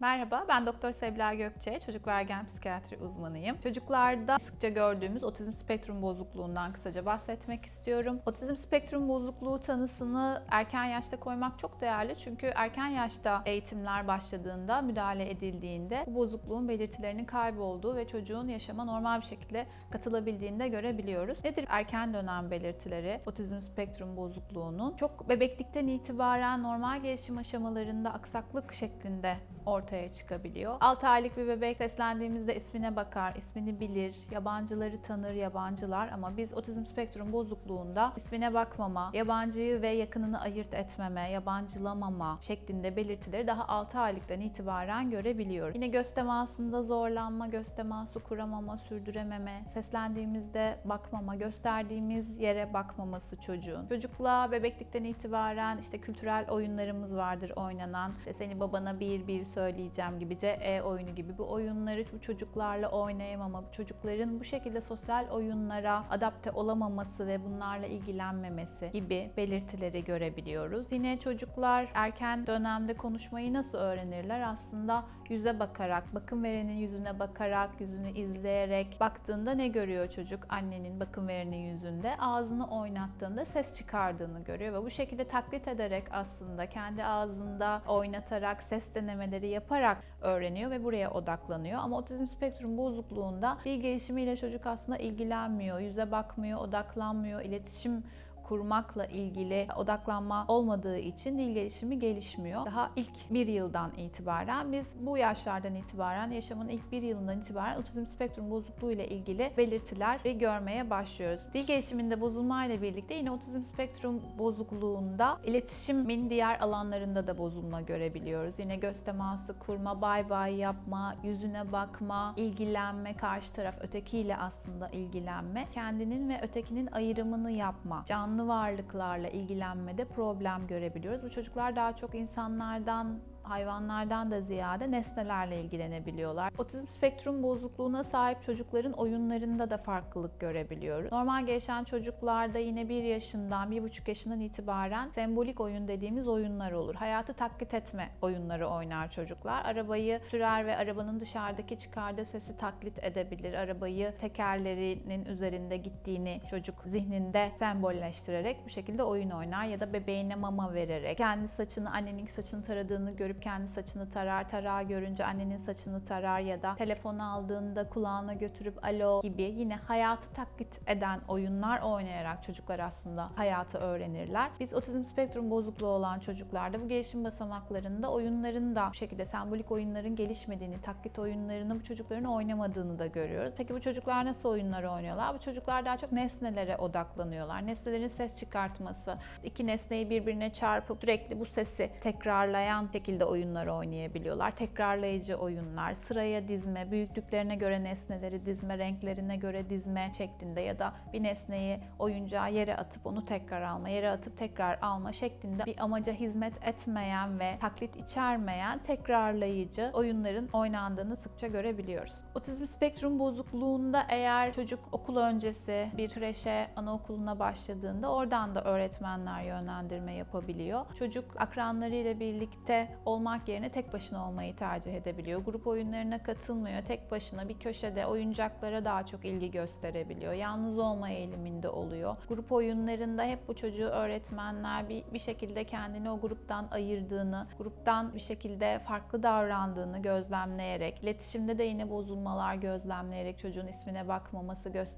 Merhaba, ben Doktor Sebla Gökçe, çocuk ve ergen psikiyatri uzmanıyım. Çocuklarda sıkça gördüğümüz otizm spektrum bozukluğundan kısaca bahsetmek istiyorum. Otizm spektrum bozukluğu tanısını erken yaşta koymak çok değerli çünkü erken yaşta eğitimler başladığında, müdahale edildiğinde bu bozukluğun belirtilerinin kaybolduğu ve çocuğun yaşama normal bir şekilde katılabildiğini de görebiliyoruz. Nedir erken dönem belirtileri otizm spektrum bozukluğunun? Çok bebeklikten itibaren normal gelişim aşamalarında aksaklık şeklinde ortaya çıkabiliyor. 6 aylık bir bebek seslendiğimizde ismine bakar, ismini bilir, yabancıları tanır, yabancılar ama biz otizm spektrum bozukluğunda ismine bakmama, yabancıyı ve yakınını ayırt etmeme, yabancılamama şeklinde belirtileri daha 6 aylıktan itibaren görebiliyoruz. Yine göz temasında zorlanma, göz teması kuramama, sürdürememe, seslendiğimizde bakmama, gösterdiğimiz yere bakmaması çocuğun. Çocukla bebeklikten itibaren işte kültürel oyunlarımız vardır oynanan. İşte seni babana bir bir söyleyeceğim gibi E oyunu gibi bu oyunları bu çocuklarla oynayamama, çocukların bu şekilde sosyal oyunlara adapte olamaması ve bunlarla ilgilenmemesi gibi belirtileri görebiliyoruz. Yine çocuklar erken dönemde konuşmayı nasıl öğrenirler? Aslında yüze bakarak, bakım verenin yüzüne bakarak, yüzünü izleyerek baktığında ne görüyor çocuk? Annenin bakım verenin yüzünde ağzını oynattığında ses çıkardığını görüyor ve bu şekilde taklit ederek aslında kendi ağzında oynatarak ses denemeleri yaparak öğreniyor ve buraya odaklanıyor. Ama otizm spektrum bozukluğunda dil gelişimiyle çocuk aslında ilgilenmiyor, yüze bakmıyor, odaklanmıyor, iletişim kurmakla ilgili odaklanma olmadığı için dil gelişimi gelişmiyor. Daha ilk bir yıldan itibaren biz bu yaşlardan itibaren yaşamın ilk bir yılından itibaren otizm spektrum bozukluğu ile ilgili belirtileri görmeye başlıyoruz. Dil gelişiminde bozulma ile birlikte yine otizm spektrum bozukluğunda iletişimin diğer alanlarında da bozulma görebiliyoruz. Yine göz teması kurma, bay bay yapma, yüzüne bakma, ilgilenme, karşı taraf ötekiyle aslında ilgilenme, kendinin ve ötekinin ayrımını yapma, canlı varlıklarla ilgilenmede problem görebiliyoruz. Bu çocuklar daha çok insanlardan hayvanlardan da ziyade nesnelerle ilgilenebiliyorlar. Otizm spektrum bozukluğuna sahip çocukların oyunlarında da farklılık görebiliyoruz. Normal gelişen çocuklarda yine 1 yaşından, 1,5 yaşından itibaren sembolik oyun dediğimiz oyunlar olur. Hayatı taklit etme oyunları oynar çocuklar. Arabayı sürer ve arabanın dışarıdaki çıkardığı sesi taklit edebilir. Arabayı tekerlerinin üzerinde gittiğini çocuk zihninde sembolleştirerek bu şekilde oyun oynar ya da bebeğine mama vererek kendi saçını annenin saçını taradığını görüp kendi saçını tarar, tarağı görünce annenin saçını tarar ya da telefonu aldığında kulağına götürüp alo gibi yine hayatı taklit eden oyunlar oynayarak çocuklar aslında hayatı öğrenirler. Biz otizm spektrum bozukluğu olan çocuklarda bu gelişim basamaklarında oyunların da bu şekilde sembolik oyunların gelişmediğini, taklit oyunlarını bu çocukların oynamadığını da görüyoruz. Peki bu çocuklar nasıl oyunlar oynuyorlar? Bu çocuklar daha çok nesnelere odaklanıyorlar. Nesnelerin ses çıkartması, iki nesneyi birbirine çarpıp sürekli bu sesi tekrarlayan şekilde oyunlar oynayabiliyorlar. Tekrarlayıcı oyunlar, sıraya dizme, büyüklüklerine göre nesneleri dizme, renklerine göre dizme şeklinde ya da bir nesneyi oyuncağı yere atıp onu tekrar alma, yere atıp tekrar alma şeklinde bir amaca hizmet etmeyen ve taklit içermeyen tekrarlayıcı oyunların oynandığını sıkça görebiliyoruz. Otizm spektrum bozukluğunda eğer çocuk okul öncesi bir kreşe, anaokuluna başladığında oradan da öğretmenler yönlendirme yapabiliyor. Çocuk akranlarıyla birlikte olmak yerine tek başına olmayı tercih edebiliyor. Grup oyunlarına katılmıyor. Tek başına bir köşede oyuncaklara daha çok ilgi gösterebiliyor. Yalnız olma eğiliminde oluyor. Grup oyunlarında hep bu çocuğu öğretmenler bir, bir şekilde kendini o gruptan ayırdığını, gruptan bir şekilde farklı davrandığını gözlemleyerek, iletişimde de yine bozulmalar gözlemleyerek çocuğun ismine bakmaması, göz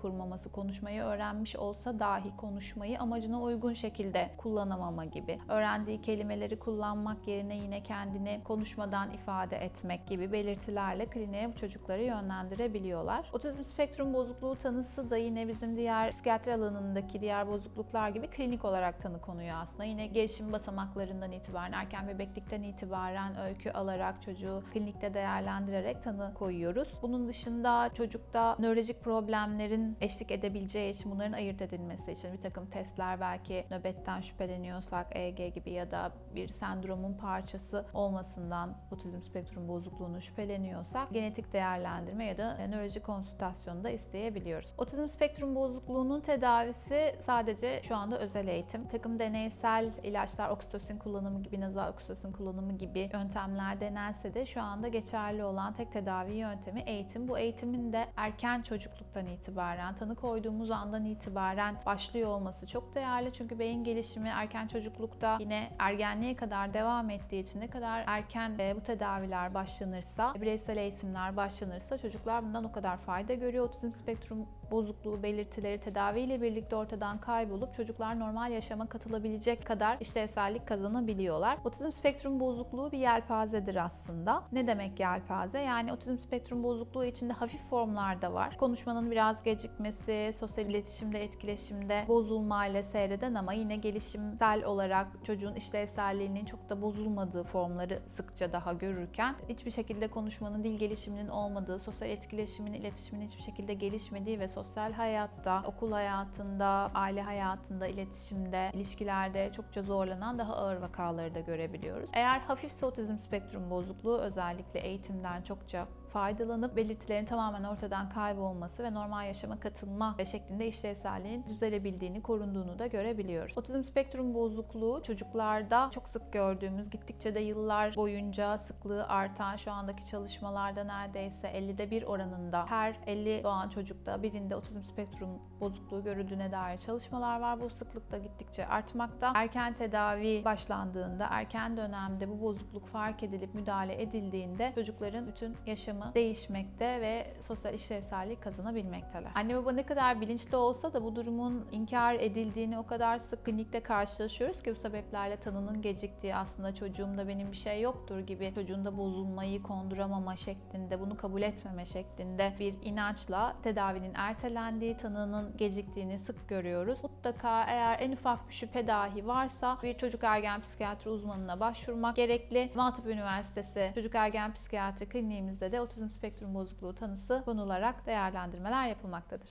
kurmaması, konuşmayı öğrenmiş olsa dahi konuşmayı amacına uygun şekilde kullanamama gibi. Öğrendiği kelimeleri kullanmak yerine yine kendini konuşmadan ifade etmek gibi belirtilerle kliniğe bu çocukları yönlendirebiliyorlar. Otizm spektrum bozukluğu tanısı da yine bizim diğer psikiyatri alanındaki diğer bozukluklar gibi klinik olarak tanı konuyor aslında. Yine gelişim basamaklarından itibaren, erken bebeklikten itibaren öykü alarak çocuğu klinikte değerlendirerek tanı koyuyoruz. Bunun dışında çocukta nörolojik problemlerin eşlik edebileceği için bunların ayırt edilmesi için bir takım testler belki nöbetten şüpheleniyorsak EEG gibi ya da bir sendromun parçası parçası olmasından otizm spektrum bozukluğunu şüpheleniyorsak genetik değerlendirme ya da nöroloji konsültasyonu da isteyebiliyoruz. Otizm spektrum bozukluğunun tedavisi sadece şu anda özel eğitim. Takım deneysel ilaçlar, oksitosin kullanımı gibi, nazal oksitosin kullanımı gibi yöntemler denense de şu anda geçerli olan tek tedavi yöntemi eğitim. Bu eğitimin de erken çocukluktan itibaren, tanı koyduğumuz andan itibaren başlıyor olması çok değerli. Çünkü beyin gelişimi erken çocuklukta yine ergenliğe kadar devam ettiği için ne kadar erken e, bu tedaviler başlanırsa, bireysel eğitimler başlanırsa çocuklar bundan o kadar fayda görüyor. Otizm spektrum bozukluğu belirtileri tedaviyle birlikte ortadan kaybolup çocuklar normal yaşama katılabilecek kadar işlevsellik kazanabiliyorlar. Otizm spektrum bozukluğu bir yelpazedir aslında. Ne demek yelpaze? Yani otizm spektrum bozukluğu içinde hafif formlarda var. Konuşmanın biraz gecikmesi, sosyal iletişimde, etkileşimde bozulmayla seyreden ama yine gelişimsel olarak çocuğun işlevselliğinin çok da bozulmadığı formları sıkça daha görürken hiçbir şekilde konuşmanın, dil gelişiminin olmadığı, sosyal etkileşimin, iletişimin hiçbir şekilde gelişmediği ve sosyal hayatta, okul hayatında, aile hayatında, iletişimde, ilişkilerde çokça zorlanan daha ağır vakaları da görebiliyoruz. Eğer hafifse otizm spektrum bozukluğu özellikle eğitimden çokça faydalanıp belirtilerin tamamen ortadan kaybolması ve normal yaşama katılma şeklinde işlevselliğin düzelebildiğini, korunduğunu da görebiliyoruz. Otizm spektrum bozukluğu çocuklarda çok sık gördüğümüz, gittikçe de yıllar boyunca sıklığı artan şu andaki çalışmalarda neredeyse 50'de bir oranında her 50 doğan çocukta birinde otizm spektrum bozukluğu görüldüğüne dair çalışmalar var. Bu sıklık da gittikçe artmakta. Erken tedavi başlandığında, erken dönemde bu bozukluk fark edilip müdahale edildiğinde çocukların bütün yaşamı değişmekte ve sosyal işlevsellik kazanabilmekteler. Anne baba ne kadar bilinçli olsa da bu durumun inkar edildiğini o kadar sık klinikte karşılaşıyoruz ki bu sebeplerle tanının geciktiği aslında çocuğumda benim bir şey yoktur gibi çocuğunda bozulmayı konduramama şeklinde bunu kabul etmeme şeklinde bir inançla tedavinin ertelendiği, tanının geciktiğini sık görüyoruz. Mutlaka eğer en ufak bir şüphe dahi varsa bir çocuk ergen psikiyatri uzmanına başvurmak gerekli. Maltepe Üniversitesi Çocuk Ergen Psikiyatri Kliniğimizde de otizm spektrum bozukluğu tanısı konularak değerlendirmeler yapılmaktadır.